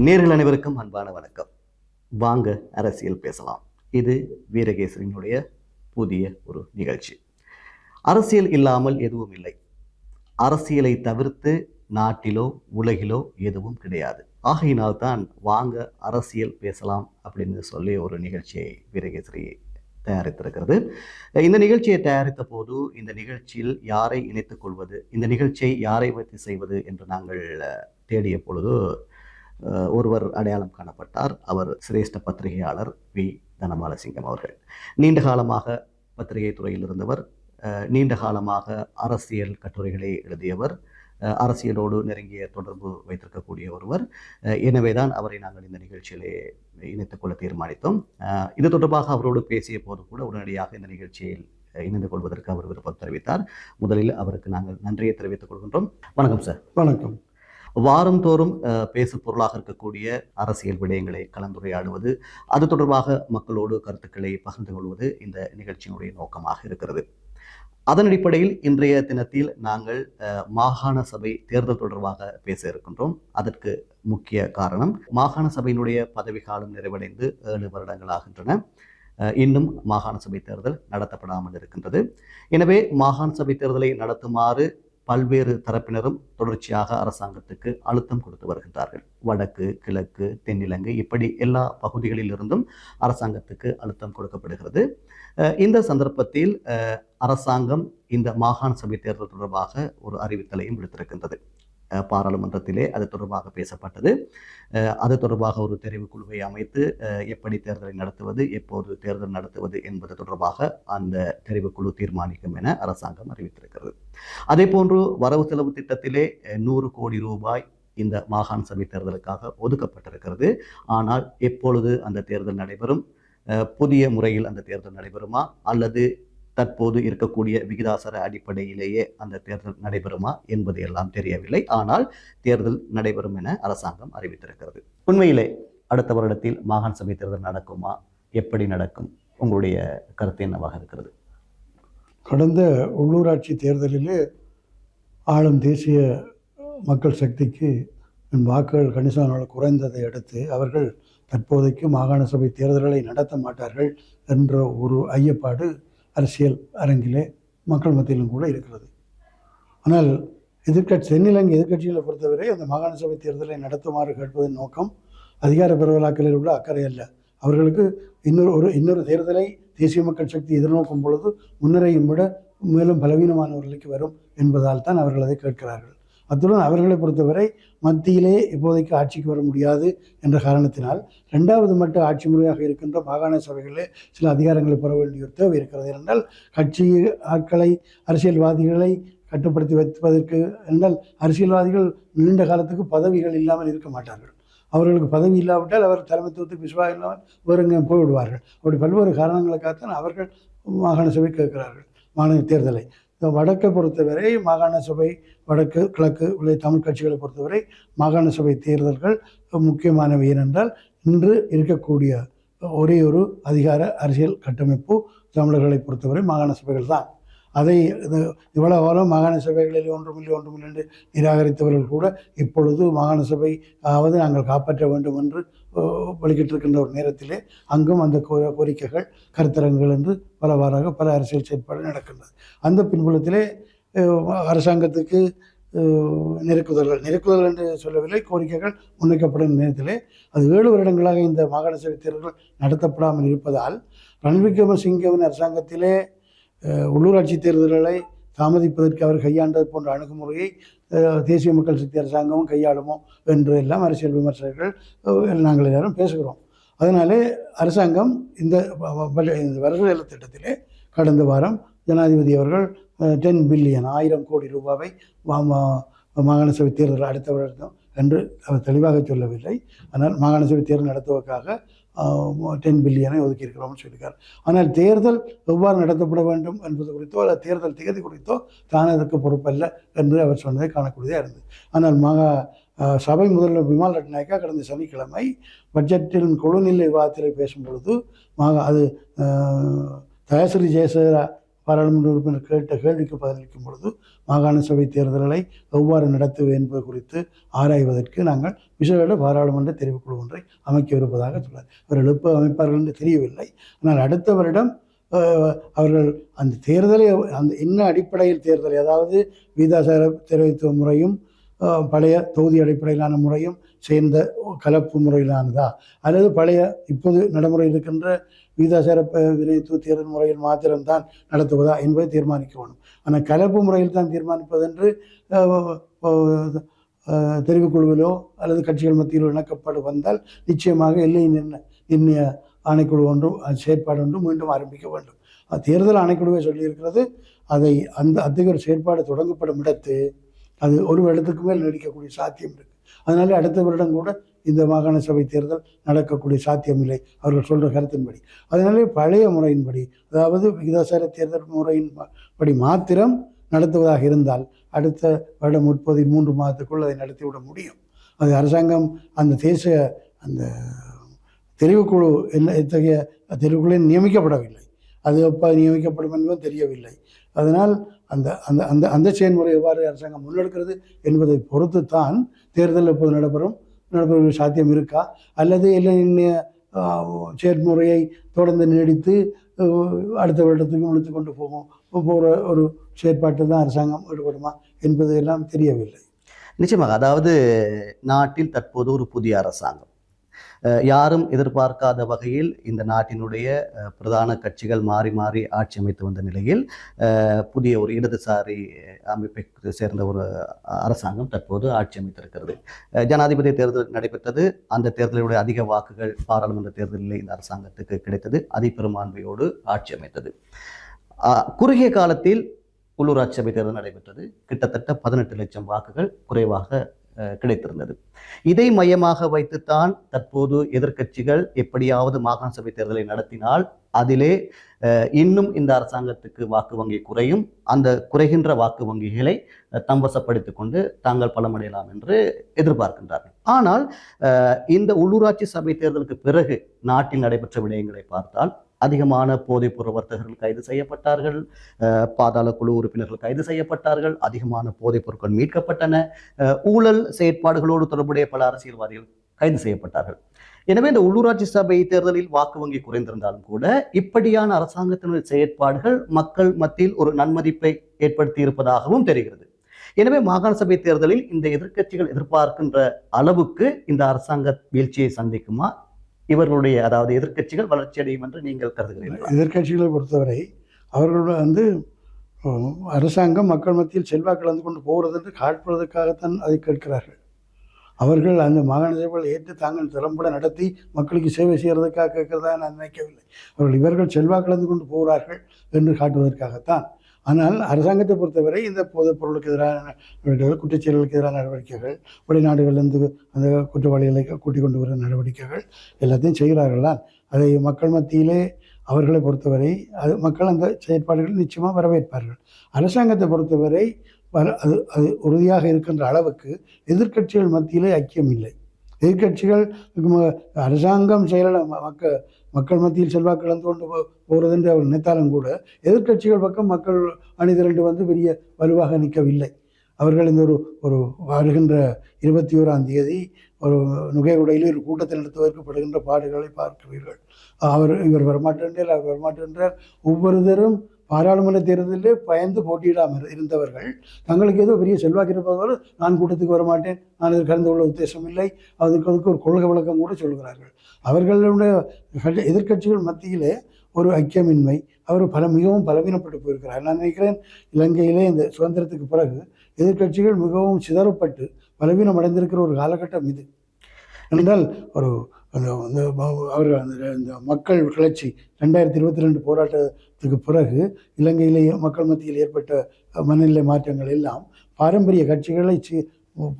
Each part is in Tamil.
நேர்கள் அனைவருக்கும் அன்பான வணக்கம். வாங்க அரசியல் பேசலாம். இது வீரகேசரியினுடைய புதிய ஒரு நிகழ்ச்சி. அரசியல் இல்லாமல் எதுவும் இல்லை. அரசியலை தவிர்த்து நாட்டிலோ உலகிலோ எதுவும் கிடையாது. ஆகையினால் தான் வாங்க அரசியல் பேசலாம் அப்படின்னு சொல்லி ஒரு நிகழ்ச்சியை வீரகேசரி தயாரித்திருக்கிறது. இந்த நிகழ்ச்சியை தயாரித்த போது இந்த நிகழ்ச்சியில் யாரை இணைத்துக் கொள்வது இந்த நிகழ்ச்சியை யாரை வைத்து செய்வது என்று நாங்கள் தேடிய பொழுது ஒருவர் அடையாளம் காணப்பட்டார். அவர் சிரேஷ்ட பத்திரிகையாளர் வி. தனபாலசிங்கம் அவர்கள். நீண்ட காலமாக பத்திரிகை துறையில் இருந்தவர் நீண்ட காலமாக அரசியல் கட்டுரைகளை எழுதியவர் அரசியலோடு நெருங்கிய தொடர்பு வைத்திருக்கக்கூடிய ஒருவர். எனவே எனவேதான் அவரை நாங்கள் இந்த நிகழ்ச்சியிலே இணைத்துக் கொள்ள தீர்மானித்தோம். இது தொடர்பாக அவரோடு பேசிய போது கூட உடனடியாக இந்த நிகழ்ச்சியில் இணைந்து கொள்வதற்கு அவர் விருப்பம் தெரிவித்தார். முதலில் அவருக்கு நாங்கள் நன்றியை தெரிவித்துக் கொள்கின்றோம். வணக்கம் சார். வணக்கம். வாரந்தோறும் பேசு பொருளாக இருக்கக்கூடிய அரசியல் விடயங்களை கலந்துரையாடுவது அது தொடர்பாக மக்களோடு கருத்துக்களை பகிர்ந்து கொள்வது இந்த நிகழ்ச்சியினுடைய நோக்கமாக இருக்கிறது. அதன் அடிப்படையில் இன்றைய தினத்தில் நாங்கள் மாகாண சபை தேர்தல் தொடர்பாக பேச இருக்கின்றோம். அதற்கு முக்கிய காரணம் மாகாண சபையினுடைய பதவிக்காலம் நிறைவடைந்து ஏழு வருடங்களாகின்றன. ஆகின்றன இன்னும் மாகாண சபை தேர்தல் நடத்தப்படாமல் இருக்கின்றது. எனவே மாகாண சபை தேர்தலை நடத்துமாறு பல்வேறு தரப்பினரும் தொடர்ச்சியாக அரசாங்கத்துக்கு அழுத்தம் கொடுத்து வருகின்றார்கள். வடக்கு கிழக்கு தென்னிலங்கை இப்படி எல்லா பகுதிகளிலிருந்தும் அரசாங்கத்துக்கு அழுத்தம் கொடுக்கப்படுகிறது. இந்த சந்தர்ப்பத்தில் அரசாங்கம் இந்த மாகாண சபை தேர்தல் தொடர்பாக ஒரு அறிவித்தலையும் விடுத்திருக்கின்றது. பாராளுமன்றத்திலே அது தொடர்பாக பேசப்பட்டது. அது தொடர்பாக ஒரு தெரிவுக்குழுவை அமைத்து எப்படி தேர்தலை நடத்துவது எப்போது தேர்தல் நடத்துவது என்பது தொடர்பாக அந்த தெரிவுக்குழு தீர்மானிக்கும் என அரசாங்கம் அறிவித்திருக்கிறது. அதே போன்று வரவு செலவு திட்டத்திலே நூறு கோடி ரூபாய் இந்த மாகாண சபை தேர்தலுக்காக ஒதுக்கப்பட்டிருக்கிறது. ஆனால் எப்பொழுது அந்த தேர்தல் நடைபெறும்? புதிய முறையில் அந்த தேர்தல் நடைபெறுமா? அல்லது தற்போது இருக்கக்கூடிய விகிதாசார அடிப்படையிலேயே அந்த தேர்தல் நடைபெறுமா என்பது எல்லாம் தெரியவில்லை. ஆனால் தேர்தல் நடைபெறும் என அரசாங்கம் அறிவித்திருக்கிறது. உண்மையிலே அடுத்த வருடத்தில் மாகாண சபை தேர்தல் நடக்குமா? எப்படி நடக்கும்? உங்களுடைய கருத்து என்னவாக இருக்கிறது? கடந்த உள்ளூராட்சி தேர்தலிலே ஆளும் தேசிய மக்கள் சக்திக்கு வாக்குகள் கணிசமான குறைந்ததை அடுத்து அவர்கள் தற்போதைக்கு மாகாண சபை தேர்தல்களை நடத்த மாட்டார்கள் என்ற ஒரு ஐயப்பாடு அரசியல் அரங்கிலே மக்கள் மத்தியிலும் கூட இருக்கிறது. ஆனால் எதிர்க்கட்சி தென்னிலங்கை எதிர்க்கட்சிகளை பொறுத்தவரை அந்த மாகாண சபை தேர்தலை நடத்துமாறு கேட்பதன் நோக்கம் அதிகார பரவலாக்கலில் உள்ள அக்கறை அல்ல. அவர்களுக்கு இன்னொரு ஒரு இன்னொரு தேர்தலை தேசிய மக்கள் சக்தி எதிர்நோக்கும் பொழுது முன்னரையும் விட மேலும் பலவீனமான ஒரு நிலைக்கு வரும் என்பதால் தான் அவர்கள் அதை கேட்கிறார்கள். அத்துடன் அவர்களை பொறுத்தவரை மத்தியிலே இப்போதைக்கு ஆட்சிக்கு வர முடியாது என்ற காரணத்தினால் ரெண்டாவது மட்ட ஆட்சி முறையாக இருக்கின்ற மாகாண சபைகளிலே சில அதிகாரங்களை பெற வேண்டிய தேவை இருக்கிறது. என்றால் கட்சி ஆட்களை அரசியல்வாதிகளை கட்டுப்படுத்தி வைப்பதற்கு என்றால் அரசியல்வாதிகள் நீண்ட காலத்துக்கு பதவிகள் இல்லாமல் இருக்க மாட்டார்கள். அவர்களுக்கு பதவி இல்லாவிட்டால் அவர் தலைமைத்துவத்துக்கு விசுவாசம் இல்லாமல் வேறு எங்கே போய்விடுவார்கள். அப்படி பல்வேறு காரணங்களுக்காகத்தான் அவர்கள் மாகாண சபை கேட்கிறார்கள். மாநில தேர்தலை. வடக்கை பொறுத்தவரை மாகாண சபை வடக்கு கிழக்கு உள்ள தமிழ் கட்சிகளை பொறுத்தவரை மாகாண சபை தேர்தல்கள் முக்கியமானவை ஏனென்றால் இன்று இருக்கக்கூடிய ஒரே ஒரு அதிகார அரசியல் கட்டமைப்பு தமிழர்களை பொறுத்தவரை மாகாண சபைகள் தான். அதை இது இவ்வளவு காலம் மாகாண சபைகளில் ஒன்றுமில்லை ஒன்றுமில்லை என்று நிராகரித்தவர்கள் கூட இப்பொழுது மாகாண சபை ஆவது நாங்கள் காப்பாற்ற வேண்டும் என்று அஹ், இருக்கின்ற ஒரு நேரத்திலே அங்கும் அந்த கோரிக்கைகள் கருத்தரங்குகள் என்று பலவாறாக பல அரசியல் செயற்பாடு நடக்கின்றது. அந்த பின்புலத்திலே அரசாங்கத்துக்கு நெருக்குதல்கள் நெருக்குதல் என்று சொல்லவில்லை கோரிக்கைகள் முன்வைக்கப்படும் நேரத்திலே அது ஏழு வருடங்களாக இந்த மாகாண சபை தேர்தல்கள் நடத்தப்படாமல் இருப்பதால் ரணில் விக்ரமசிங்கவின் அரசாங்கத்திலே உள்ளூராட்சி தேர்தல்களை தாமதிப்பதற்கு அவர் கையாண்டது போன்ற அணுகுமுறையை தேசிய மக்கள் சக்தி அரசாங்கமும் கையாளுமோ என்று எல்லாம் அரசியல் விமர்சகர்கள் நாங்கள் எல்லாரும் பேசுகிறோம். அதனாலே அரசாங்கம் இந்த வ- இந்த திட்டத்திலே கடந்த வாரம் ஜனாதிபதி அவர்கள் டென் பில்லியன் ஆயிரம் கோடி ரூபாவை மாகாண சபை தேர்தல் அடுத்த வருடம் என்று அவர் தெளிவாக சொல்லவில்லை. ஆனால் மாகாண சபை தேர்தல் நடத்துவதற்காக டென் பில்லியனை ஒதுக்கியிருக்கிறோம்னு சொல்லியிருக்கார். ஆனால் தேர்தல் எவ்வாறு நடத்தப்பட வேண்டும் என்பது குறித்தோ அல்லது தேர்தல் தேதி குறித்தோ தான் அதற்கு பொறுப்பல்ல என்று அவர் சொன்னதை காணக்கூடியதாக இருந்தது. ஆனால் மகா சபை முதல்வர் விமல் ரட்நாயக்கா கடந்த சனிக்கிழமை பட்ஜெட்டின் குழுநிலை விவாதத்தில் பேசும்பொழுது மகா அது அஹ், தயாசிரி பாராளுமன்ற உறுப்பினர் கேட்ட கேள்விக்கு பதிலளிக்கும் பொழுது மாகாண சபை தேர்தல்களை எவ்வாறு நடத்துவது என்பது குறித்து ஆராய்வதற்கு நாங்கள் விசேட பாராளுமன்ற தெரிவுக்குழு ஒன்றை அமைக்கவிருப்பதாக சொன்னார். அவர் எழுப்ப அமைப்பார்கள் என்று தெரியவில்லை. ஆனால் அடுத்த வருடம் அவர்கள் அந்த தேர்தலை அந்த என்ன அடிப்படையில் தேர்தல் அதாவது வீதாசார தெரிவித்த முறையும் பழைய தொகுதி அடிப்படையிலான முறையும் சேர்ந்த கலப்பு முறையிலானதா? அல்லது பழைய இப்போது நடைமுறையில் இருக்கின்ற விகிதாசார ப- வினைத்துவ தேர்தல் முறையில் மாத்திரம்தான் நடத்துவதா என்பதை தீர்மானிக்க வேண்டும். ஆனால் கலப்பு முறையில் தான் தீர்மானிப்பதென்று தெரிவுக்குழுவிலோ அல்லது கட்சிகள் மத்தியிலோ இணக்கப்பாடு வந்தால் நிச்சயமாக எல்லை நிர்ணய நிர்ணய ஆணைக்குழு ஒன்றும் செயற்பாடு ஒன்றும் மீண்டும் ஆரம்பிக்க வேண்டும். தேர்தல் ஆணைக்குழுவே சொல்லியிருக்கிறது அதை அந்த அத்தகைய ஒரு செயற்பாடு தொடங்கப்படும் இடத்து அது ஒரு வருடத்துக்கு மேல் நீடிக்கக்கூடிய சாத்தியம் இருக்கு. அதனால அடுத்த வருடம் கூட இந்த மாகாண சபை தேர்தல் நடக்கக்கூடிய சாத்தியமில்லை. அவர்கள் சொல்கிற கருத்தின்படி. அதனாலே பழைய முறையின்படி அதாவது விகிதாசார தேர்தல் முறையின் படி மாத்திரம் நடத்துவதாக இருந்தால் அடுத்த வருடம் முப்பது மூன்று மாதத்துக்குள் அதை நடத்திவிட முடியும். அது அரசாங்கம் அந்த தேசிய அந்த தெரிவுக்குழு என்ன இத்தகைய தெரிவுக்குழு நியமிக்கப்படவில்லை. அது எப்போ நியமிக்கப்படும் என்பதும் தெரியவில்லை. அதனால் அந்த அந்த அந்த அந்த செயல்முறை எவ்வாறு அரசாங்கம் முன்னெடுக்கிறது என்பதை பொறுத்து தான் தேர்தல் எப்போது நடைபெறும் நடைபெறும் சாத்தியம் இருக்கா? அல்லது இல்லை செயல்முறையை தொடர்ந்து நீடித்து அடுத்த வருடத்துக்கு முடித்து கொண்டு போகும் போகிற ஒரு செயற்பாட்டில் தான் அரசாங்கம் ஈடுபடுமா என்பது எல்லாம் தெரியவில்லை. நிச்சயமாக அதாவது நாட்டில் தற்போது ஒரு புதிய அரசாங்கம். யாரும் எதிர்பார்க்காத வகையில் இந்த நாட்டினுடைய பிரதான கட்சிகள் மாறி மாறி ஆட்சி அமைத்து வந்த நிலையில் புதிய ஒரு இடதுசாரி அமைப்பை சேர்ந்த ஒரு அரசாங்கம் தற்போது ஆட்சி அமைத்திருக்கிறது. ஜனாதிபதி தேர்தல் நடைபெற்றது. அந்த தேர்தலுடைய அதிக வாக்குகள் பாராளுமன்ற தேர்தலில் இந்த அரசாங்கத்துக்கு கிடைத்தது. அதிபெரும்பான்மையோடு ஆட்சி அமைத்தது. குறுகிய காலத்தில் உள்ளூராட்சி சபை தேர்தல் நடைபெற்றது. கிட்டத்தட்ட பதினெட்டு லட்சம் வாக்குகள் குறைவாக கிடைத்திருந்தது. இதை மையமாக வைத்துத்தான் தற்போது எதிர்க்கட்சிகள் எப்படியாவது மாகாண சபை தேர்தலை நடத்தினால் அதிலே அஹ், இன்னும் இந்த அரசாங்கத்துக்கு வாக்கு வங்கி குறையும். அந்த குறைகின்ற வாக்கு வங்கிகளை தம்பசப்படுத்திக் கொண்டு தாங்கள் பலமடையலாம் என்று எதிர்பார்க்கின்றார்கள். ஆனால் அஹ், இந்த உள்ளூராட்சி சபை தேர்தலுக்கு பிறகு நாட்டில் நடைபெற்ற விடயங்களை பார்த்தால் அதிகமான போதைப்பொருள் வர்த்தகர்கள் கைது செய்யப்பட்டார்கள். பாதாள குழு உறுப்பினர்கள் கைது செய்யப்பட்டார்கள். அதிகமான போதைப் பொருட்கள் மீட்கப்பட்டன. ஊழல் செயற்பாடுகளோடு தொடர்புடைய பல அரசியல்வாதிகள் கைது செய்யப்பட்டார்கள். எனவே இந்த உள்ளூராட்சி சபை தேர்தலில் வாக்கு வங்கி குறைந்திருந்தாலும் கூட இப்படியான அரசாங்கத்தினுடைய செயற்பாடுகள் மக்கள் மத்தியில் ஒரு நன்மதிப்பை ஏற்படுத்தி இருப்பதாகவும் தெரிகிறது. எனவே மாகாண சபை தேர்தலில் இந்த எதிர்க்கட்சிகள் எதிர்பார்க்கின்ற அளவுக்கு இந்த அரசாங்க வீழ்ச்சியை சந்திக்குமா? இவர்களுடைய அதாவது எதிர்க்கட்சிகள் வளர்ச்சி அடையும் என்று நீங்கள் கருதுகிறீர்கள்? எதிர்க்கட்சிகளை பொறுத்தவரை அவர்களோட வந்து அரசாங்கம் மக்கள் மத்தியில் செல்வாக்கு கலந்து கொண்டு போகிறது என்று காட்டுவதற்காகத்தான் அதை கேட்கிறார்கள். அவர்கள் அந்த மாகாண சபைகள் ஏற்று தாங்கள் திறம்பட நடத்தி மக்களுக்கு சேவை செய்கிறதுக்காக கேட்கிறதா நான் நினைக்கவில்லை. அவர்கள் இவர்கள் செல்வாக்கு கலந்து கொண்டு போகிறார்கள் என்று காட்டுவதற்காகத்தான் ஆனால் அரசாங்கத்தை பொறுத்தவரை இந்த போதைப் பொருளுக்கு எதிரான நடவடிக்கைகள் குற்றச்செயல்களுக்கு எதிரான நடவடிக்கைகள் வெளிநாடுகளிலிருந்து அந்த குற்றவாளிகளை கூட்டிக் கொண்டு வர நடவடிக்கைகள் எல்லாத்தையும் செய்கிறார்கள் தான். அதை மக்கள் மத்தியிலே அவர்களை பொறுத்தவரை அது மக்கள் அந்த செயற்பாடுகள் நிச்சயமாக வரவேற்பார்கள். அரசாங்கத்தை பொறுத்தவரை வர அது அது உறுதியாக இருக்கின்ற அளவுக்கு எதிர்க்கட்சிகள் மத்தியிலே ஐக்கியம் இல்லை. எதிர்க்கட்சிகள் அரசாங்கம் செயல மக்கள் மக்கள் மத்தியில் செல்வாக்கு இழந்து கொண்டு போ- போகிறது என்று அவர் நினைத்தாலும் கூட எதிர்க்கட்சிகள் பக்கம் மக்கள் அணிதிரண்டு வந்து பெரிய வலுவாக நிற்கவில்லை. அவர்கள் இந்த ஒரு ஒரு வருகின்ற இருபத்தி ஓராம் தேதி ஒரு நுகையுடையில் ஒரு கூட்டத்தில் நடத்துவதற்கு வைக்கப்படுகின்ற பாடுகளை பார்க்கிறீர்கள். அவர் இவர் வரமாட்டேன்றார் அவர் வரமாட்டேன்றார் ஒவ்வொருத்தரும் பாராளுமன்ற தேர்தலிலே பயந்து போட்டியிடாமல் இருந்தவர்கள் தங்களுக்கு ஏதோ பெரிய செல்வாக்கு இருப்பதோடு நான் கூட்டத்துக்கு வரமாட்டேன் நான் இதில் கலந்து கொள்ள உத்தேசம் இல்லை அதுக்கு அதுக்கு ஒரு கொள்கை விளக்கம் கூட சொல்கிறார்கள். அவர்களுடைய எதிர்கட்சிகள் எதிர்க்கட்சிகள் மத்தியிலே ஒரு ஐக்கியமின்மை. அவர் பல மிகவும் பலவீனப்பட்டு போயிருக்கிறார். நான் நினைக்கிறேன் இலங்கையிலே இந்த சுதந்திரத்துக்கு பிறகு எதிர்க்கட்சிகள் மிகவும் சிதறப்பட்டு பலவீனம் அடைந்திருக்கிற ஒரு காலகட்டம் இது. என்றால் ஒரு அந்த அவர் அவர்கள் அந்த இந்த மக்கள் கிளர்ச்சி ரெண்டாயிரத்தி இருபத்தி ரெண்டு போராட்டத்துக்கு பிறகு இலங்கையிலேயே மக்கள் மத்தியில் ஏற்பட்ட மனநிலை மாற்றங்கள் எல்லாம் பாரம்பரிய கட்சிகளை சி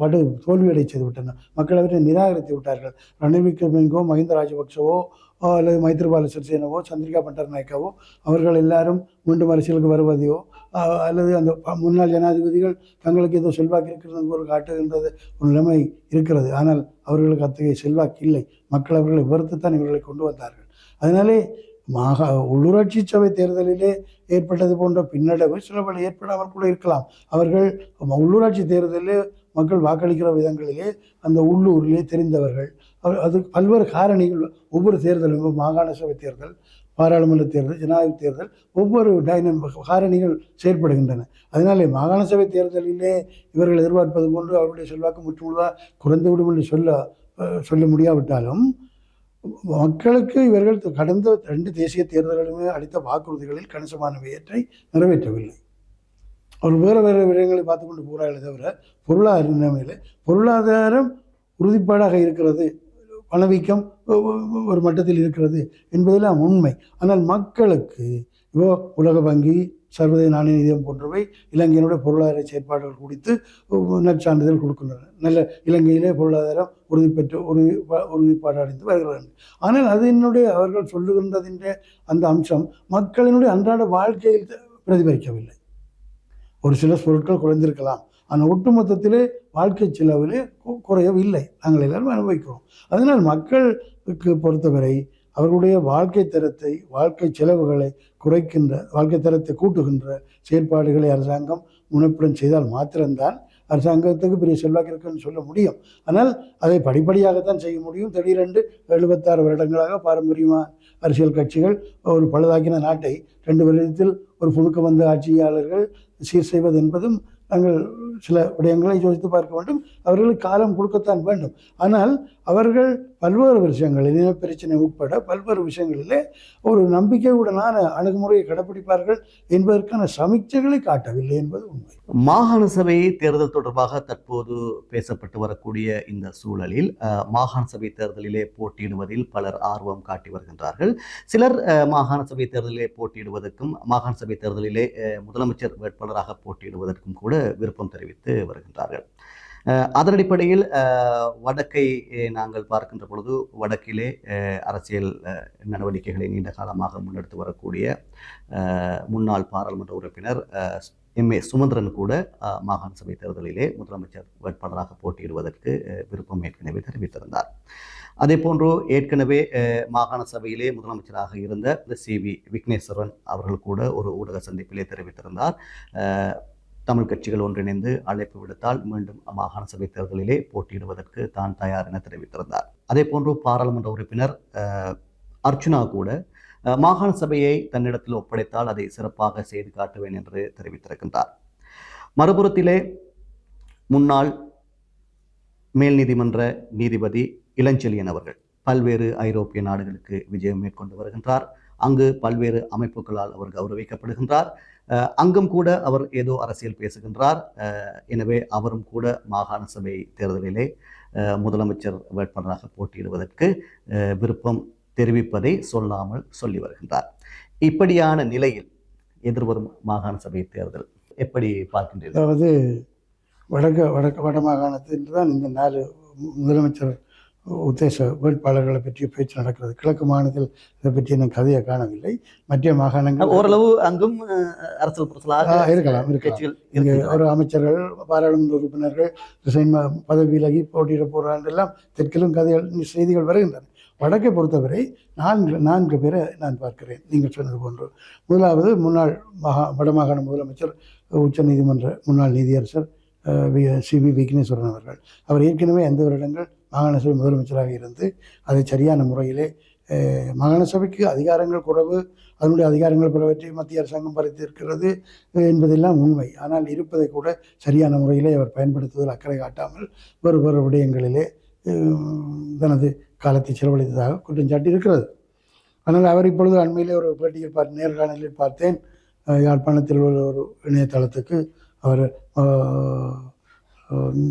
படு தோல்வியடை செய்து விட்டனர் மக்கள் அவற்றை நிராகரித்து விட்டார்கள். ரணில் விக்ரமிங்கோ மஹிந்த ராஜபக்சவோ அல்லது மைத்ரிபால சிறிசேனவோ சந்திரிகா பண்டர்நாயக்காவோ அவர்கள் எல்லாரும் மீண்டும் அரசியலுக்கு வருவதையோ அல்லது அந்த முன்னாள் ஜனாதிபதிகள் தங்களுக்கு ஏதோ செல்வாக்கு இருக்கிறது ஒரு காட்டுகின்றது ஒரு நிலைமை இருக்கிறது. ஆனால் அவர்களுக்கு அத்தகைய செல்வாக்கு இல்லை. மக்கள் அவர்களை வெறுத்துத்தான் இவர்களை கொண்டு வந்தார்கள். அதனாலே மாகா உள்ளூராட்சி சபை தேர்தலிலே ஏற்பட்டது போன்ற பின்னடைவு சில பல ஏற்படாமல் கூட இருக்கலாம். அவர்கள் உள்ளூராட்சி தேர்தலில் மக்கள் வாக்களிக்கிற விதங்களிலே அந்த உள்ளூரிலே தெரிந்தவர்கள். அவர் அது பல்வேறு காரணிகள் ஒவ்வொரு தேர்தலும் மாகாண சபை தேர்தல் பாராளுமன்ற தேர்தல் ஜனாதிபதி தேர்தல் ஒவ்வொரு டைனம் காரணிகள் செயற்படுகின்றன. அதனாலே மாகாண சபை தேர்தலிலே இவர்கள் எதிர்பார்ப்பது போன்று அவருடைய செல்வாக்கு முற்றுமுழுதாக குறைந்துவிடும் என்று சொல்ல சொல்ல முடியாவிட்டாலும் மக்களுக்கு இவர்கள் கடந்த ரெண்டு தேசிய தேர்தல்களுமே அளித்த வாக்குறுதிகளில் கணிசமானவையற்றை நிறைவேற்றவில்லை. அவர் வேறு வேறு விடயங்களை பார்த்து கொண்டு போகிறார்களே தவிர பொருளாதார நிலைமையில் பொருளாதாரம் உறுதிப்பாடாக இருக்கிறது பணவீக்கம் ஒரு மட்டத்தில் இருக்கிறது என்பதெல்லாம் உண்மை. ஆனால் மக்களுக்கு இப்போ உலக வங்கி சர்வதேச நாணய நிதியம் போன்றவை இலங்கையினுடைய பொருளாதார செயற்பாடுகள் குறித்து நற்சான்றிதழ் கொடுக்கின்றன. நல்ல இலங்கையிலே பொருளாதாரம் உறுதி பெற்று உறுதி உறுதிப்பாடு அடைந்து வருகிறார்கள் ஆனால் அது என்னுடைய அவர்கள் சொல்லுகின்றதின் அந்த அம்சம் மக்களினுடைய அன்றாட வாழ்க்கையில் பிரதிபலிக்கவில்லை. ஒரு சில பொருட்கள் குறைந்திருக்கலாம். ஆனால் ஒட்டுமொத்தத்திலே வாழ்க்கை செலவிலே குறையவில்லை. நாங்கள் எல்லாரும் அனுபவிக்கிறோம். அதனால் மக்களுக்கு பொறுத்தவரை அவர்களுடைய வாழ்க்கை தரத்தை வாழ்க்கை செலவுகளை குறைக்கின்ற வாழ்க்கை தரத்தை கூட்டுகின்ற செயற்பாடுகளை அரசாங்கம் முனைப்புடன் செய்தால் மாத்திரம்தான் அரசாங்கத்துக்கு பெரிய செல்வாக்கு இருக்குன்னு சொல்ல முடியும். ஆனால் அதை படிப்படியாகத்தான் செய்ய முடியும். திடீரென்று எழுபத்தாறு வருடங்களாக பாரம்பரியமாக அரசியல் கட்சிகள் ஒரு பழுதாக்கின நாட்டை ரெண்டு வருடத்தில் ஒரு புதுக்க வந்த ஆட்சியாளர்கள் சீர் செய்வது என்பதும் நாங்கள் சில விடயங்களை யோசித்து பார்க்க வேண்டும். அவர்களுக்கு காலம் கொடுக்கத்தான் வேண்டும். ஆனால் அவர்கள் பல்வேறு விஷயங்களில் இனப்பிரச்சனை உட்பட பல்வேறு விஷயங்களிலே ஒரு நம்பிக்கையுடனான அணுகுமுறையை கடைப்பிடிப்பார்கள் என்பதற்கான சமீட்சைகளை காட்டவில்லை என்பது உண்மை. மாகாண சபை தேர்தல் தொடர்பாக தற்போது பேசப்பட்டு வரக்கூடிய இந்த சூழலில் மாகாண சபை தேர்தலிலே போட்டியிடுவதில் பலர் ஆர்வம் காட்டி வருகின்றார்கள். சிலர் மாகாண சபை தேர்தலிலே போட்டியிடுவதற்கும் மாகாண சபை தேர்தலிலே முதலமைச்சர் வேட்பாளராக போட்டியிடுவதற்கும் கூட விருப்பம் தெரிவித்து வருகின்றார்கள். அதன் அடிப்படையில் வடக்கை நாங்கள் பார்க்கின்ற பொழுது வடக்கிலே அரசியல் நடவடிக்கைகளை நீண்ட காலமாக முன்னெடுத்து வரக்கூடிய முன்னாள் பாராளுமன்ற உறுப்பினர் எம். ஏ. சுமந்திரன் கூட மாகாண சபை தேர்தலிலே முதலமைச்சர் வேட்பாளராக போட்டியிடுவதற்கு விருப்பம் ஏற்கனவே தெரிவித்திருந்தார். அதே போன்று ஏற்கனவே மாகாண சபையிலே முதலமைச்சராக இருந்த சி. வி. விக்னேஸ்வரன் அவர்கள் கூட ஒரு ஊடக சந்திப்பிலே தெரிவித்திருந்தார். தமிழ் கட்சிகள் ஒன்றிணைந்து அழைப்பு விடுத்தால் மீண்டும் மாகாண சபை தேர்தலிலே போட்டியிடுவதற்கு தான் தயார் என தெரிவித்திருந்தார். அதே போன்று பாராளுமன்ற உறுப்பினர் அர்ச்சுனா கூட மாகாண சபையை தன்னிடத்தில் ஒப்படைத்தால் அதை சிறப்பாக செய்து காட்டுவேன் என்று தெரிவித்திருக்கின்றார். மறுபுறத்திலே முன்னாள் மேல் நீதிமன்ற நீதிபதி இளஞ்செழியன் அவர்கள் பல்வேறு ஐரோப்பிய நாடுகளுக்கு விஜயம் மேற்கொண்டு வருகின்றார். அங்கு பல்வேறு அமைப்புகளால் அவர் கௌரவிக்கப்படுகின்றார். அங்கும் கூட அவர் ஏதோ அரசியல் பேசுகின்றார். எனவே அவரும் கூட மாகாண சபை தேர்தலிலே முதலமைச்சர் வேட்பாளராக போட்டியிடுவதற்கு விருப்பம் தெரிவிப்பதை சொல்லாமல் சொல்லி வருகின்றார். இப்படியான நிலையில் எதிர்வரும் மாகாண சபை தேர்தல் எப்படி பார்க்கின்றீர்கள்? அதாவது வடக்கு வடக்கு வட மாகாணத்தில் தான் இந்த நாலு முதலமைச்சர் உத்தேச வேட்பாளர்களை பற்றிய பேச்சு நடக்கிறது. கிழக்கு மாகாணத்தில் இதை பற்றி இன்னும் கதையை காணவில்லை. மற்ற மாகாணங்கள் ஓரளவு அங்கும் அரசியல் புரசலாக இருக்கலாம், இருக்கலாம். ஒரு அமைச்சர்கள் பாராளுமன்ற உறுப்பினர்கள் ரிசைன் பதவி விலகி போட்டியிட போகிறான் எல்லாம் தெற்கிலும் கதைகள் செய்திகள் வருகின்றன. வடக்கை பொறுத்தவரை நான்கு நான்கு பேரை நான் பார்க்கிறேன். நீங்கள் சொன்னது போன்று. முதலாவது முன்னாள் மகா வடமாகாண முதலமைச்சர் உச்ச நீதிமன்ற முன்னாள் நீதியரசர் சி வி விக்னேஸ்வரன் அவர்கள் அவர் ஏற்கனவே எந்த வருடங்கள் மாகாண சபை முதலமைச்சராக இருந்து அதை சரியான முறையிலே மாகாண சபைக்கு அதிகாரங்கள் குறைவு அதனுடைய அதிகாரங்கள் பலவற்றை மத்திய அரசாங்கம் பறித்திருக்கிறது என்பதெல்லாம் உண்மை. ஆனால் இருப்பதை கூட சரியான முறையிலே அவர் பயன்படுத்துவதில் அக்கறை காட்டாமல் வேறு வேறு விடயங்களிலே தனது காலத்தை செலவழித்ததாக குற்றஞ்சாட்டி இருக்கிறது ஆனால் அவர் இப்பொழுது அண்மையிலே ஒரு பேட்டியில் பார்த்து நேர்காணலில் பார்த்தேன். யாழ்ப்பாணத்தில் உள்ள ஒரு இணையதளத்துக்கு அவர்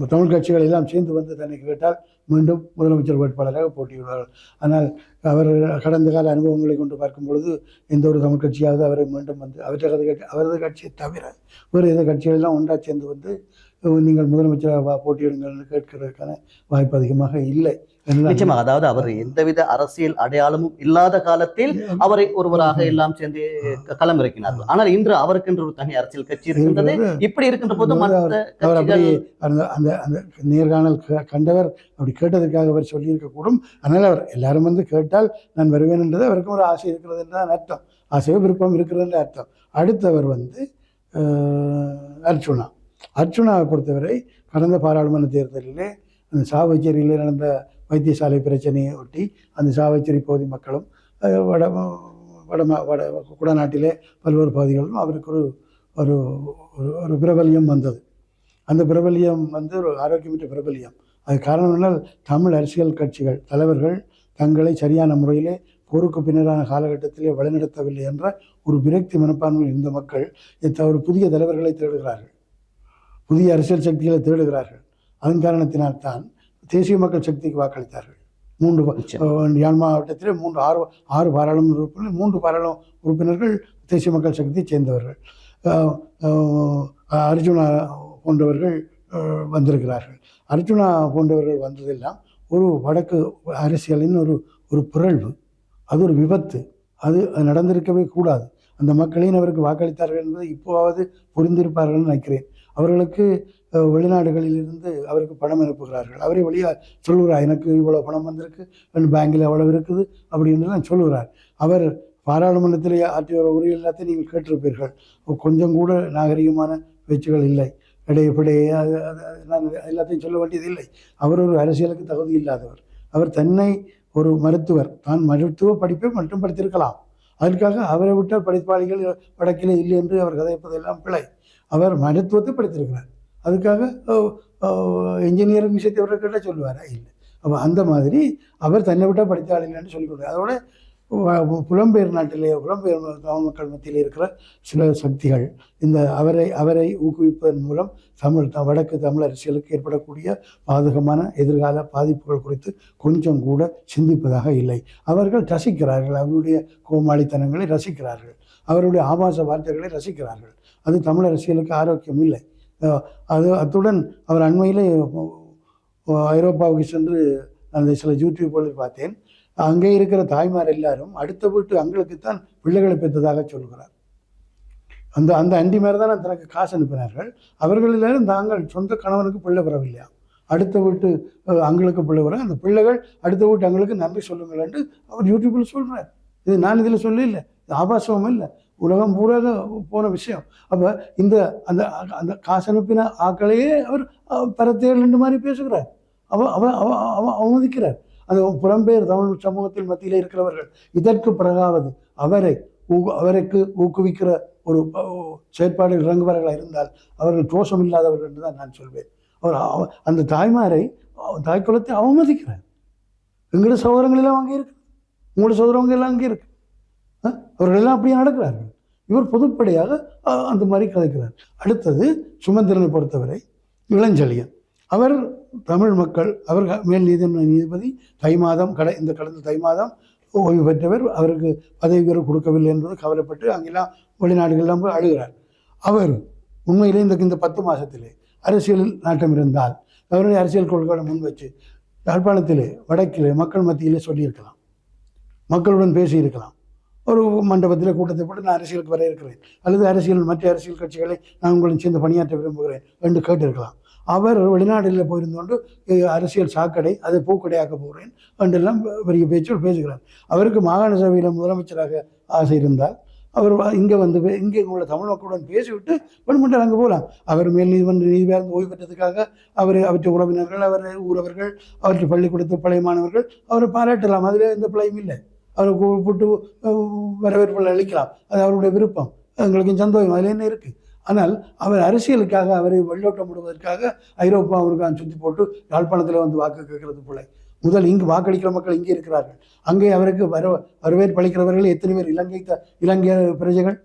தமிழ் கட்சிகள் எல்லாம் சேர்ந்து வந்து தன்னை கேட்டால் மீண்டும் முதலமைச்சர் வேட்பாளராக போட்டியிடுவார்கள். ஆனால் அவர் கடந்த கால அனுபவங்களை கொண்டு பார்க்கும் பொழுது எந்த ஒரு தமிழ் கட்சியாவது அவரை மீண்டும் வந்து அவரது கட்சி அவரது கட்சியை தவிர வேறு எந்த கட்சிகளெல்லாம் ஒன்றாக சேர்ந்து வந்து நீங்கள் முதலமைச்சராக வா- கேட்கிறதுக்கான கேட்கறதுக்கான வாய்ப்பு அதிகமாக இல்லை. நிச்சயமாக அதாவது அவர் எந்தவித அரசியல் அடையாளமும் இல்லாத காலத்தில் அவரை ஒருவராக எல்லாம் சேர்ந்து க- களமிறக்கினார்கள். ஆனால் இன்று அவருக்கென்று ஒரு தனி அரசியல் கட்சி இருக்கின்றது. இப்படி இருக்கின்ற போது அவர் அப்படி அந்த அந்த நேர்காணல் கண்டவர் அப்படி கேட்டதற்காக அவர் சொல்லியிருக்கக்கூடும். அதனால் அவர் எல்லாரும் வந்து கேட்டால் நான் வருவேன் என்றது அவருக்கும் ஒரு ஆசை இருக்கிறது என்றுதான் அர்த்தம். ஆசையோ விருப்பம் இருக்கிறது அர்த்தம். அடுத்தவர் வந்து அர்ச்சுனா அர்ச்சுனாவை பொறுத்தவரை கடந்த பாராளுமன்ற தேர்தலிலே அந்த சாவச்சேரியிலே நடந்த வைத்தியசாலை பிரச்சனையை ஒட்டி அந்த சாவச்சேரி பகுதி மக்களும் வட வட வட குடநாட்டிலே பல்வேறு பகுதிகளிலும் அவருக்கு ஒரு ஒரு ஒரு- ஒரு பிரபல்யம் வந்தது. அந்த பிரபல்யம் வந்து ஒரு ஆரோக்கியமற்ற பிரபல்யம். அது காரணம் என்றால் தமிழ் அரசியல் கட்சிகள் தலைவர்கள் தங்களை சரியான முறையிலே போருக்கு பின்னரான காலகட்டத்திலே வழிநடத்தவில்லை என்ற ஒரு விரக்தி மனப்பான்மையில் இருந்த மக்கள் இத்த- ஒரு புதிய தலைவர்களை தேடுகிறார்கள். புதிய அரசியல் சக்திகளை தேடுகிறார்கள். அதன் காரணத்தினால்தான் தேசிய மக்கள் சக்திக்கு வாக்களித்தார்கள். மூன்று யாழ் மாவட்டத்திலே மூன்று ஆறு ஆறு பாராளுமன்ற உறுப்பினர்கள் மூன்று பாராளுமன்ற உறுப்பினர்கள் தேசிய மக்கள் சக்தியை சேர்ந்தவர்கள். அர்ஜுனா போன்றவர்கள் வந்திருக்கிறார்கள். அர்ஜுனா போன்றவர்கள் வந்ததெல்லாம் ஒரு வடக்கு அரசியலின் ஒரு ஒரு பிறழ்வு. அது ஒரு விபத்து. அது நடந்திருக்கவே கூடாது. அந்த மக்களையும் அவருக்கு வாக்களித்தார்கள் என்பதை இப்போவாவது புரிந்திருப்பார்கள் நினைக்கிறேன். அவர்களுக்கு வெளிநாடுகளிலிருந்து அவருக்கு பணம் அனுப்புகிறார்கள். அவரே வழியாக சொல்லுகிறார் எனக்கு இவ்வளோ பணம் வந்திருக்கு என் பேங்கில் அவ்வளவு இருக்குது? அப்படின்றலாம் சொல்லுகிறார். அவர் பாராளுமன்றத்தில் ஆற்றிய ஒரு எல்லாத்தையும் நீங்கள் கேட்டிருப்பீர்கள். கொஞ்சம் கூட நாகரிகமான பேச்சுகள் இல்லை. இடையப்படையே அது நான் எல்லாத்தையும் சொல்ல வேண்டியது இல்லை. அவர் ஒரு அரசியலுக்கு தகுதி இல்லாதவர். அவர் தன்னை ஒரு மருத்துவர். தான் மருத்துவ படிப்பை மட்டும் படித்திருக்கலாம். அதற்காக அவரை விட்டால் படிப்பாளிகள் வடக்கிலே இல்லை என்று அவர் கதைப்பதெல்லாம் பிழை. அவர் மருத்துவத்தை படித்திருக்கிறார். அதுக்காக இன்ஜினியரிங் விஷயத்தை அவரை கேட்டால் சொல்லுவாரா? இல்லை. அப்போ அந்த மாதிரி அவர் தன்னை விட்டால் படித்த ஆள் இல்லைன்னு சொல்லிக் அதோட புலம்பெயர் நாட்டிலே புலம்பெயர் தமிழ் மக்கள் மத்தியில் இருக்கிற சில சக்திகள் இந்த அவரை அவரை ஊக்குவிப்பதன் மூலம் தமிழ் த- வடக்கு தமிழ் அரசியலுக்கு ஏற்படக்கூடிய பாதகமான எதிர்கால பாதிப்புகள் குறித்து கொஞ்சம் கூட சிந்திப்பதாக இல்லை. அவர்கள் ரசிக்கிறார்கள். அவருடைய கோமாளித்தனங்களை ரசிக்கிறார்கள். அவருடைய ஆபாச வார்த்தைகளை ரசிக்கிறார்கள். அது தமிழ் அரசியலுக்கு ஆரோக்கியம் இல்லை. அது அத்துடன் அவர் அண்மையிலே ஐரோப்பாவுக்கு சென்று அந்த சில யூடியூப்களில் பார்த்தேன். அங்கே இருக்கிற தாய்மார் எல்லாரும் அடுத்த வீட்டு அங்களுக்குத்தான் பிள்ளைகளை பெற்றதாக சொல்கிறார். அந்த அந்த அண்டி மாதிரி தான் தனக்கு காசு அனுப்பினார்கள். அவர்கள் எல்லாரும் தாங்கள் சொந்த கணவனுக்கு பிள்ளை பெறவில்லையா? அடுத்த வீட்டு அங்களுக்கு பிள்ளை வர அந்த பிள்ளைகள் அடுத்த வீட்டு அங்களுக்கு நன்றி சொல்லுங்கள் என்று அவர் யூடியூப்பில் சொல்கிறார் இது நான் இதில் சொல்ல இல்லை இது ஆபாசமும் இல்லை. உலகம் பூராக போன விஷயம். அப்போ இந்த அந்த அந்த காசு அனுப்பின ஆக்களையே அவர் அஹ், ரெண்டு மாதிரி பேசுகிறார். அவ அவ அவ அவ அவமதிக்கிறார். அந்த புறம்பெயர் தமிழ் சமூகத்தில் மத்தியில் இருக்கிறவர்கள். இதற்கு பிறகாவது அவரை ஊ- அவருக்கு ஊக்குவிக்கிற ஒரு செயற்பாடுகள் செயற்பாடு இருந்தால் அவர்கள் தோஷம் இல்லாதவர்கள் என்று தான் நான் சொல்வேன். அவர் அவ- அந்த தாய்மாரை தாய் குலத்தை அவமதிக்கிறார். எங்களோட சகோதரங்கள் எல்லாம் அங்கே இருக்கு. உங்களோட சகோதரங்க எல்லாம் அங்கே இருக்கு. அஹ், அவர்கள் எல்லாம் அப்படியே நடக்கிறார்கள். இவர் பொதுப்படையாக அந்த மாதிரி கதைக்கிறார். அடுத்தது சுமந்திரனை பொறுத்தவரை இளஞ்செழியன். அவர் தமிழ் மக்கள் அவர் மேல் நீதிமன்ற நீதிபதி தை மாதம் கடை இந்த கடந்த தை மாதம் ஓய்வு பெற்றவர் அவருக்கு பதவி உயர்வு கொடுக்கவில்லை என்பது கவலைப்பட்டு அங்கெல்லாம் வெளிநாடுகள்லாம் போய் அழுகிறார். அவர் உண்மையிலே இந்த இந்த பத்து மாதத்திலே அரசியலில் நாட்டம் இருந்தால் அவருடைய அரசியல் கொள்கைகளை முன் வச்சு யாழ்ப்பாணத்திலே வடக்கிலே மக்கள் மத்தியிலே சொல்லியிருக்கலாம். மக்களுடன் பேசியிருக்கலாம். ஒரு மண்டபத்தில் கூட்டத்தை போட்டு நான் அரசியலுக்கு வர இருக்கிறேன். அல்லது அரசியல் மற்ற அரசியல் கட்சிகளை நான் உங்களும் சேர்ந்து பணியாற்ற விரும்புகிறேன் என்று கேட்டிருக்கலாம். அவர் வெளிநாடுகளில் போயிருந்தோண்டு அரசியல் சாக்கடை அதை பூக்கடையாக்க போகிறேன் என்றெல்லாம் பெரிய பேச்சு பேசுகிறார். அவருக்கு மாகாண சபையில் முதலமைச்சராக ஆசை இருந்தால் அவர் இங்கே வந்து இங்கே உள்ள தமிழ் மக்களுடன் பேசிவிட்டு பெண்மண்டல் அங்கே போகலாம். அவர் மேல் நீதிமன்ற நீதிபதி ஓய்வு பெற்றதுக்காக அவர் அவற்றை உறவினர்கள் அவர் ஊரவர்கள் அவற்றை பள்ளிக்கூடத்து பழைய மாணவர்கள் அவரை பாராட்டலாம். அதில் எந்த பிள்ளையும் இல்லை. அவரை கூப்பிட்டு வரவேற்புகள் அளிக்கலாம். அது அவருடைய விருப்பம். எங்களுக்கு சந்தோஷம். அதில் என்ன இருக்குது ஆனால் அவர் அரசியலுக்காக அவரை வெள்ளோட்டம் விடுவதற்காக ஐரோப்பா அவருக்கான் சுற்றி போட்டு யாழ்ப்பாணத்தில் வந்து வாக்கு கேட்கறது போல. முதல் இங்கு வாக்களிக்கிற மக்கள் இங்கே இருக்கிறார்கள். அங்கே அவருக்கு வர வரவேற்பு அளிக்கிறவர்கள் எத்தனை பேர்? இலங்கை த இலங்கை பிரஜைகள்?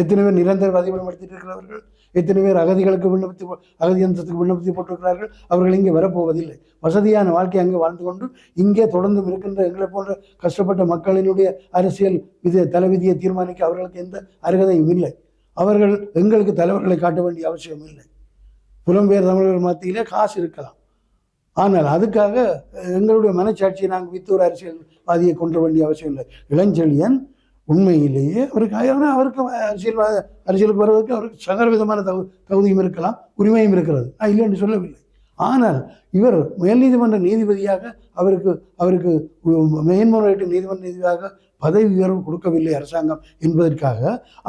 எத்தனை பேர் நிரந்தர பதிவுபடுத்திட்டு இருக்கிறவர்கள்? எத்தனை பேர் அகதிகளுக்கு விண்ணப்பித்து போ- அகதி யந்திரத்துக்கு விண்ணப்பித்து போட்டிருக்கிறார்கள்? அவர்கள் இங்கே வரப்போவதில்லை. வசதியான வாழ்க்கை அங்கே வாழ்ந்து கொண்டு இங்கே தொடர்ந்து இருக்கின்ற எங்களை போன்ற கஷ்டப்பட்ட மக்களினுடைய அரசியல் விதி தலைவிதியை தீர்மானிக்க அவர்களுக்கு எந்த அருகதையும் இல்லை. அவர்கள் எங்களுக்கு தலைவர்களை காட்ட வேண்டிய அவசியம் இல்லை. புலம்பெயர் தமிழர்கள் மத்தியிலே காசு இருக்கலாம். ஆனால் அதுக்காக எங்களுடைய மனச்சாட்சியை நாங்கள் வித்தூர் அரசியல்வாதியை கொண்டு வேண்டிய அவசியம் இல்லை. இளஞ்செழியன் உண்மையிலேயே அவருக்கு ஆனால் அவருக்கு அரசியல்வாத அரசியலுக்கு வருவதற்கு அவருக்கு சகல விதமான தகு தகுதியும் இருக்கலாம் உரிமையும் இருக்கிறது. நான் இல்லை என்று சொல்லவில்லை. ஆனால் இவர் மேல் நீதிமன்ற நீதிபதியாக அவருக்கு அவருக்கு மேன்முறையீட்டு நீதிமன்ற நீதிபதியாக பதவி உயர்வு கொடுக்கவில்லை அரசாங்கம் என்பதற்காக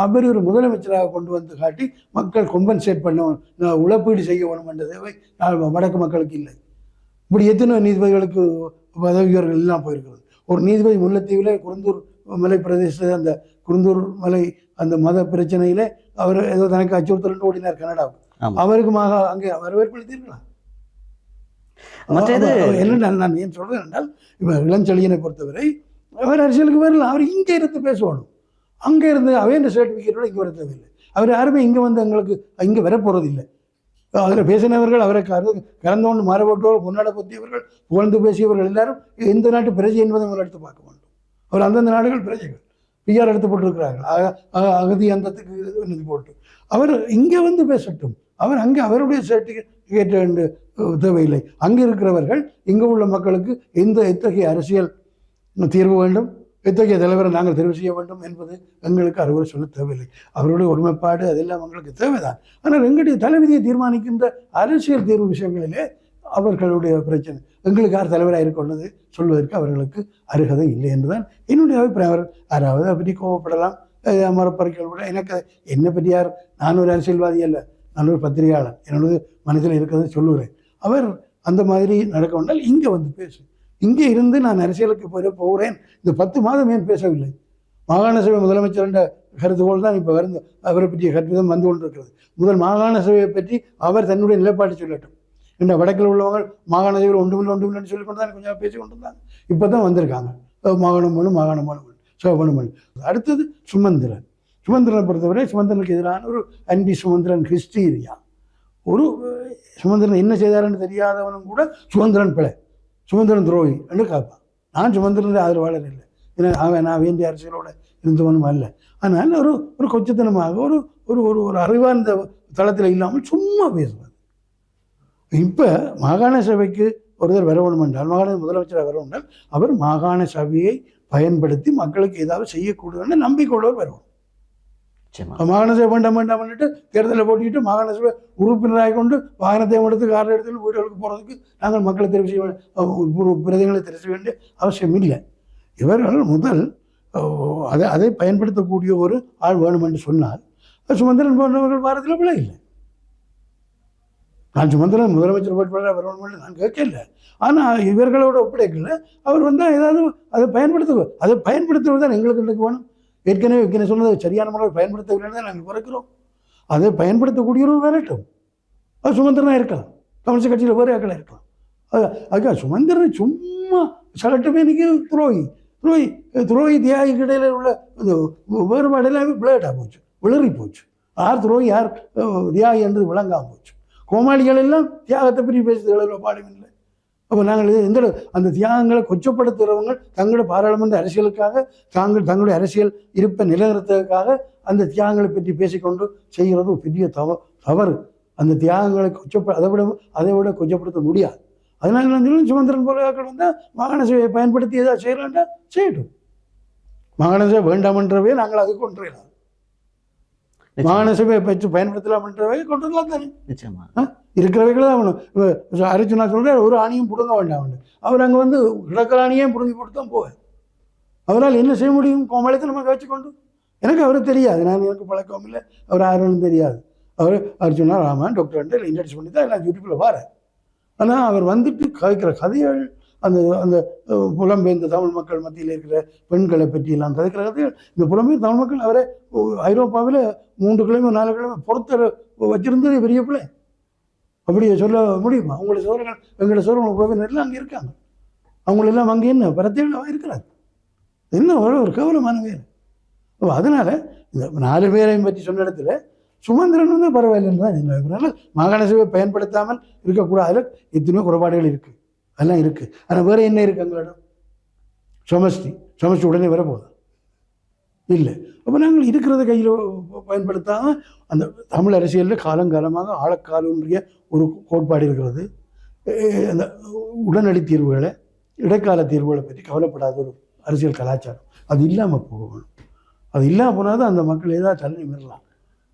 அவர் ஒரு முதலமைச்சராக கொண்டு வந்து காட்டி மக்கள் கொம்பன்சேட் பண்ண நான் உழப்பீடு செய்ய வேணும் என்ற தேவை வடக்கு மக்களுக்கு இல்லை. இப்படி எத்தனை நீதிபதிகளுக்கு பதவி உயர்வு எல்லாம் போயிருக்கிறது. ஒரு நீதிபதி முல்லைத்தீவிலே குருந்தூர் மலை பிரதேச அந்த குருந்தூர் மலை அந்த மத பிரச்சனையிலே அவர் ஏதோ தனக்கு அச்சுறுத்தல் ஓடினார் கனடாவுக்கு. ஆமா. அவருக்கு மாக அங்கே வரவேற்பு அளித்தீர்களா மற்றது என்ன நான் ஏன் சொல்றேன் என்றால் இப்போ இளஞ்செழியனை பொறுத்தவரை அவர் அரசியலுக்கு வரல. அவர் இங்கே இருந்து பேசணும் அங்கே இருந்து அவைன்ற சர்டிஃபிகேட்டோட இங்கே வர தேவையில்லை. அவர் யாருமே இங்கே வந்து எங்களுக்கு இங்கே வரப்போறது இல்லை அதில் பேசினவர்கள் அவரை கரு கறந்தோண்டு மாறப்பட்டோர் பொன்னாட பொத்தியவர்கள் புகழ்ந்து பேசியவர்கள் எல்லாரும் எந்த நாட்டு பிரஜை என்பதை முதல் எடுத்து பார்க்க வேண்டும். அவர் அந்தந்த நாடுகள் பிரஜைகள். பிஆர் எடுத்து போட்டிருக்கிறார்கள். அகதி அந்தத்துக்கு போட்டு. அவர் இங்கே வந்து பேசட்டும். அவர் அங்கே அவருடைய சர்டிஃபிகேட் என்று தேவையில்லை. அங்கே இருக்கிறவர்கள் இங்கே உள்ள மக்களுக்கு எந்த எத்தகைய அரசியல் தீர்வு வேண்டும்? எத்தகைய தலைவரை நாங்கள் தெரிவு செய்ய வேண்டும் என்பது எங்களுக்கு அறிவுரை சொல்ல தேவையில்லை. அவருடைய ஒருமைப்பாடு அதெல்லாம் எங்களுக்கு தேவைதான். ஆனால் எங்களுடைய தலைவிதியை தீர்மானிக்கின்ற அரசியல் தீர்வு விஷயங்களிலே அவர்களுடைய பிரச்சனை. எங்களுக்கு யார் தலைவராக இருக்கொண்டது சொல்வதற்கு அவர்களுக்கு அருகதை இல்லை என்றுதான் என்னுடைய அபிப்பிராயம். அவர் யாராவது அதை பற்றி கோவப்படலாம் அஹ் கூட. எனக்கு என்னை பற்றி யார்? நான் ஒரு அரசியல்வாதி அல்ல. நான் ஒரு பத்திரிகையாளர். என்னோட மனசில் இருக்கிறதை சொல்லுகிறேன். அவர் அந்த மாதிரி நடக்க வேண்டால் இங்கே வந்து பேசு. இங்கே இருந்து நான் அரசியலுக்கு போய் போகிறேன். இந்த பத்து மாதம் ஏன் பேசவில்லை? மாகாண சபை முதலமைச்சர் கருதுகோள் தான் இப்போ வந்து அவரை பற்றிய கருத்து வந்து கொண்டிருக்கிறது. முதல் மாகாண சபையை பற்றி அவர் தன்னுடைய நிலைப்பாட்டை சொல்லட்டும். இந்த வடக்கில் உள்ளவங்க மாகாண சபையில் ஒன்றுமில்லை ஒன்றுமில்லைன்னு சொல்லி கொண்டு தான் கொஞ்சம் பேசி கொண்டு இருந்தாங்க இப்போ தான் வந்திருக்காங்க. அஹ் மாகாணம் வேணும் மாகாணம் வேணும் சிவபணம் வேணும் அடுத்தது சுமந்திரன். சுமந்திரனை பொறுத்தவரை சுமந்திரனுக்கு எதிரான ஒரு அன்பி சுமந்திரன் ஹிஸ்டீரியா ஒரு சுமந்திரன் என்ன செய்தாருன்னு தெரியாதவனும் கூட சுமந்திரன் பிழை. சுமந்திரன் துரோகி என்று காப்பான். நான் சுமந்திரன் ஆதரவாளர் இல்லை ஏன்னா அவன் நான் வேண்டிய அரசியலோட இருந்தவனும் அல்ல. ஆனால் ஒரு ஒரு கொச்சத்தனமாக ஒரு ஒரு ஒரு ஒரு அறிவார்ந்த தளத்தில் இல்லாமல் சும்மா பேசுவேன் இப்போ மாகாண சபைக்கு ஒருத்தர் வரணும் என்றால் மாகாண முதலமைச்சராக வரணும் என்றால் அவர் மாகாண சபையை பயன்படுத்தி மக்களுக்கு ஏதாவது செய்யக்கூடாதுன்னு நம்பிக்கையுள்ளவர் வரணும் நிச்சயமா. மாகாண சபை வேண்டாம் வேண்டாம் பண்ணிட்டு தேர்தலில் போட்டிட்டு மாகாண சபை உறுப்பினராக கொண்டு வாகனத்தை எடுத்து காரில் எடுத்து வீடுகளுக்கு போகிறதுக்கு நாங்கள் மக்களை தெரிவு செய்ய பிரதிகளை தெரிவு செய்ய வேண்டிய அவசியம் இல்லை. இவர்கள் முதல் அதை அதை பயன்படுத்தக்கூடிய ஒரு ஆள் வேணும் என்று சொன்னால் சுமந்திரன் போன்றவர்கள் வாரத்தில் பிழை இல்லை. நான் சுமந்திரன் முதலமைச்சர் வேட்பாளராக வரணும் நான் கேட்கல ஆனால் இவர்களோட ஒப்படைக்கல. அவர் வந்தால் ஏதாவது அதை பயன்படுத்த அதை பயன்படுத்துவது தான் எங்களுக்கு இன்றைக்கு வேணும். ஏற்கனவே ஏற்கனவே சொன்னது சரியான முறையில் பயன்படுத்தவில்லை தான் நாங்கள் குறைக்கிறோம். அதை பயன்படுத்தக்கூடியவரும் வரட்டும் அது சுமந்திரனாக இருக்கலாம். கம்யூனிஸ்ட் கட்சியில் வேறு ஆக்களாக இருக்கலாம். அது அதுக்காக சுமந்திரன் சும்மா சலட்டுமே இன்றைக்கி துரோகி. துரோகி துரோகி தியாகிக்கு இடையில உள்ள இந்த வேறுபாடு எல்லாமே பிளேட்டாக போச்சு விளறி போச்சு. யார் துரோகி யார் தியாகி என்று விளங்காம போச்சு. கோமாளிகள் எல்லாம் தியாகத்தை பற்றி பேசுகிறதில்ல பாடம் இல்லை. அப்போ நாங்கள் எந்த அந்த தியாகங்களை கொச்சப்படுத்துகிறவங்க தங்களோட பாராளுமன்ற அரசியலுக்காக தாங்கள் தங்களுடைய அரசியல் இருப்பை நிலைநிறுத்துவதற்காக அந்த தியாகங்களை பற்றி பேசிக்கொண்டு செய்கிறது ஒரு பெரிய தவ தவறு. அந்த தியாகங்களை கொச்சப்ப அதை விட அதை விட கொச்சப்படுத்த முடியாது. அதனால நான் சொல்லுவேன் சுமந்திரன் போல வந்தால் மாகாண சேவையை பயன்படுத்தி ஏதாவது செய்யலான்டா செய்யட்டும். மாகாண சேவை வேண்டாமன்றவே நாங்கள் அதுக்கு கொண்டு சபையை பற்றி பயன்படுத்தலாம்ன்றவே கொண்டு வரலாம் தானே? நிச்சயமா. இருக்கிறவைகளை தான் வேணும். இப்போ அரிச்சுனா சொல்கிறார் ஒரு ஆணியும் பிடுங்க வேண்டாம் அவனு. அவர் அங்கே வந்து கிடக்கிற ஆணியும் பிடுங்கி போட்டு தான் போவார். அவரால் என்ன செய்ய முடியும்? கோமலத்தை நம்ம வச்சுக்கொண்டு எனக்கு அவரு தெரியாது. நான் எனக்கு பழக்கம் இல்லை. அவர் யாருன்னு தெரியாது. அவர் அர்ஜுனா ராமன் டாக்டர் வந்து இன்ட்ரடியூஸ் பண்ணி தான் எல்லாம் யூடியூப்பில் வாரேன் ஆனால் அவர் வந்துட்டு கதைக்கிற கதைகள் அந்த அந்த புலம்பெயர்ந்த தமிழ் மக்கள் மத்தியில் இருக்கிற பெண்களை பற்றியெல்லாம் கதைக்கிற கதைகள் இந்த புலம்பெயர் தமிழ் மக்கள் அவரை ஐரோப்பாவில் மூன்று கிழமை நாலு கிழமை பொறுத்த வச்சிருந்தது பெரிய பிள்ளை. அப்படியே சொல்ல முடியுமா? அவங்களோட சோழர்கள் எங்களோட சோழர்கள் உறவினர்லாம் அங்கே இருக்காங்க. அவங்களெல்லாம் அங்கே என்ன? பரத்தேழாக இருக்கிறாங்க என்ன ஒரு ஒரு கேவலமான ஓ அப்போ அதனால் இந்த நாலு பேரையும் பற்றி சொன்ன இடத்துல சுமந்திரன் வந்து பரவாயில்லைன்னு தான் என்ன மாகாண சபையை பயன்படுத்தாமல் இருக்கக்கூடாது. எத்தனையோ குறைபாடுகள் இருக்குது அதெல்லாம் இருக்குது ஆனால் வேறு என்ன இருக்குது எங்களிடம் சமஷ்டி சமஷ்டி உடனே வரப்போகுது இல்லை. அப்போ நாங்கள் இருக்கிறத கையில் பயன்படுத்தாமல் அந்த தமிழ் அரசியலில் காலங்காலமாக ஆழக்காலொன்றிய ஒரு கோட்பாடு இருக்கிறது. அந்த உடனடி தீர்வுகளை இடைக்கால தீர்வுகளை பற்றி கவலைப்படாத ஒரு அரசியல் கலாச்சாரம். அது இல்லாமல் போகணும். அது இல்லாமல் போனால் தான் அந்த மக்கள் ஏதாவது தள்ளி நிமிரலாம்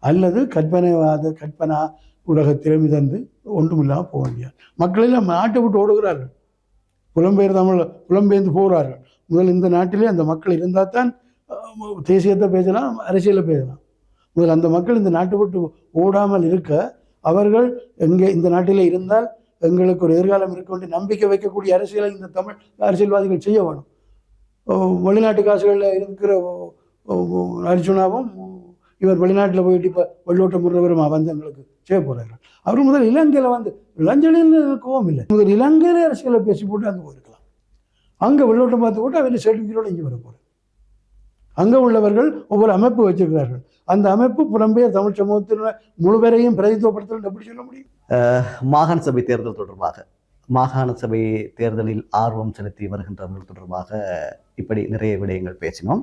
அல்லது கற்பனைவாத கற்பனா உலகத்திலே மிதந்து ஒன்றும் இல்லாமல் போக முடியாது மக்கள் எல்லாம் நாட்டை விட்டு ஓடுகிறார்கள். புலம்பெயர் தமிழ் புலம்பெயர்ந்து போகிறார்கள். முதல் இந்த நாட்டிலே அந்த மக்கள் இருந்தால் தான் தேசியத்தை பேசலாம் அரசியலை பேசலாம். முதல் அந்த மக்கள் இந்த நாட்டை விட்டு ஓடாமல் இருக்க அவர்கள் எங்கே இந்த நாட்டிலே இருந்தால் எங்களுக்கு ஒரு எதிர்காலம் இருக்க வேண்டிய நம்பிக்கை வைக்கக்கூடிய அரசியலை இந்த தமிழ் அரசியல்வாதிகள் செய்ய வேணும். வெளிநாட்டு காசுகளில் இருக்கிற அர்ஜுனாவும் இவர் வெளிநாட்டில் போயிட்டு இப்போ வெள்ளோட்டம் முறைவரும் வந்து எங்களுக்கு செய்ய போகிறார்கள் அவர் முதல் இலங்கையில் வந்து இளஞ்சலில் கோவம் இல்லை. முதல் இலங்கையில அரசியலை பேசி போட்டு அங்கே போயிருக்கலாம். அங்கே வெள்ளோட்டம் பார்த்து போட்டு அவர் சர்டிஃபிகேட்டோடு இங்கே வர போகிறார் அங்கே உள்ளவர்கள் ஒவ்வொரு அமைப்பு வச்சிருக்கிறார்கள். அந்த அமைப்பு புலம்பெயர் தமிழ் சமூகத்தின் முழு பேரையும் பிரதித்துவப்படுத்தல் எப்படி சொல்ல முடியும்? மாகாண சபை தேர்தல் தொடர்பாக மாகாண சபை தேர்தலில் ஆர்வம் செலுத்தி வருகின்றவர்கள் தொடர்பாக இப்படி நிறைய விடயங்கள் பேசினோம்.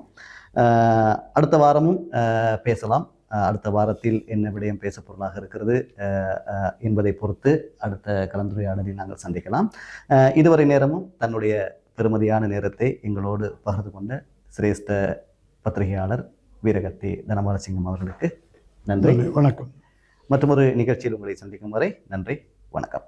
அடுத்த வாரமும் பேசலாம். அடுத்த வாரத்தில் என்ன விடயம் பேச பொருளாக இருக்கிறது என்பதை பொறுத்து அடுத்த கலந்துரையாடலில் நாங்கள் சந்திக்கலாம். இதுவரை நேரமும் தன்னுடைய பெருமதியான நேரத்தை எங்களோடு பகிர்ந்து கொண்ட சிரேஷ்ட பத்திரிகையாளர் வீரகத்தி தனபாலசிங்கம் அவர்களுக்கு நன்றி வணக்கம். மற்றொரு நிகழ்ச்சியில் உங்களை சந்திக்கும் வரை நன்றி வணக்கம்.